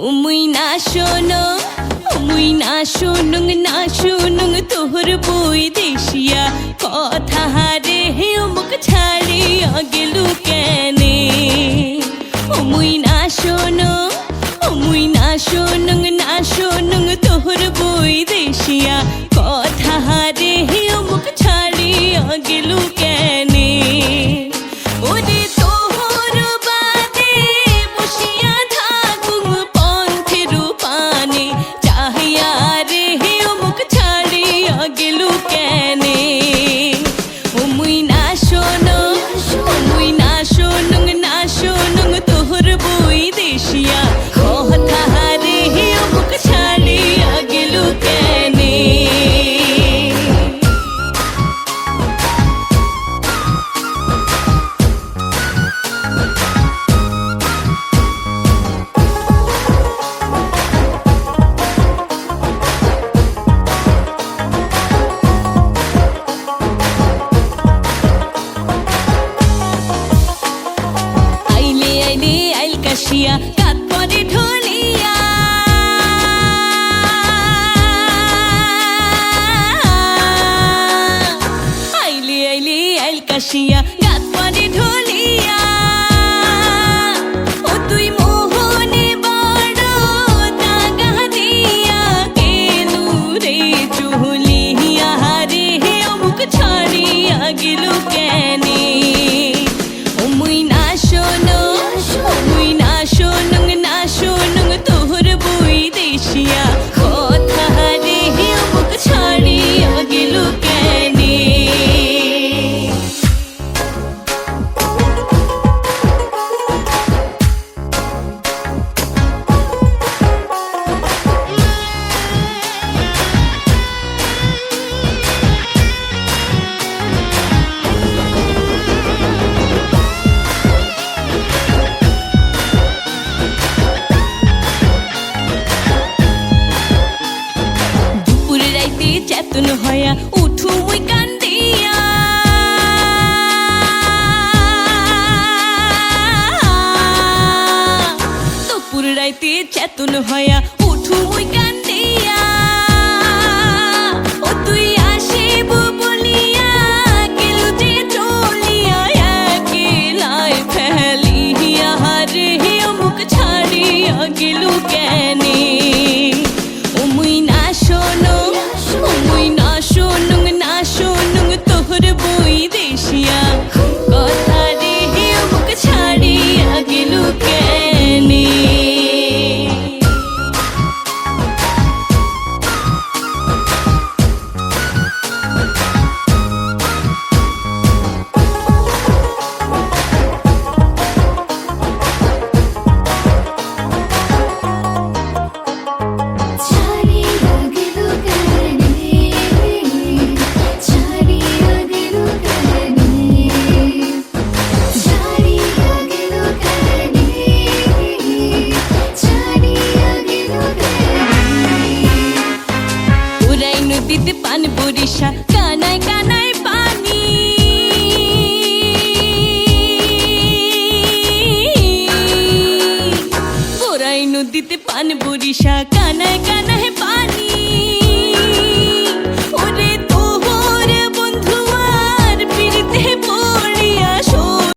মুই না শোনো মুই না শুনুং না শুনুং তোহর বই দেশিয়া কথা হারে হে মুখ ছাড়িয়া গেলু কেনে মুই না শোনো মুই না শুনুং না শুনুং তোহর বই দেশিয়া কথা হারে হে মুখ ছাড়িয়া গেলু বই কাশিয়া কাত পরে ঢলিয়া। আইলি আইলি আইল কাশিয়া চেতন হয়া উঠু মুই কান্দিয়া দুপুর রাইতে চেতন হয়া উঠু মুই কান্দিয়া নদীতে পান বরিশা কানায় কানায় পানি। ওরাই নদীতে পান বরিশা কানায় কানায়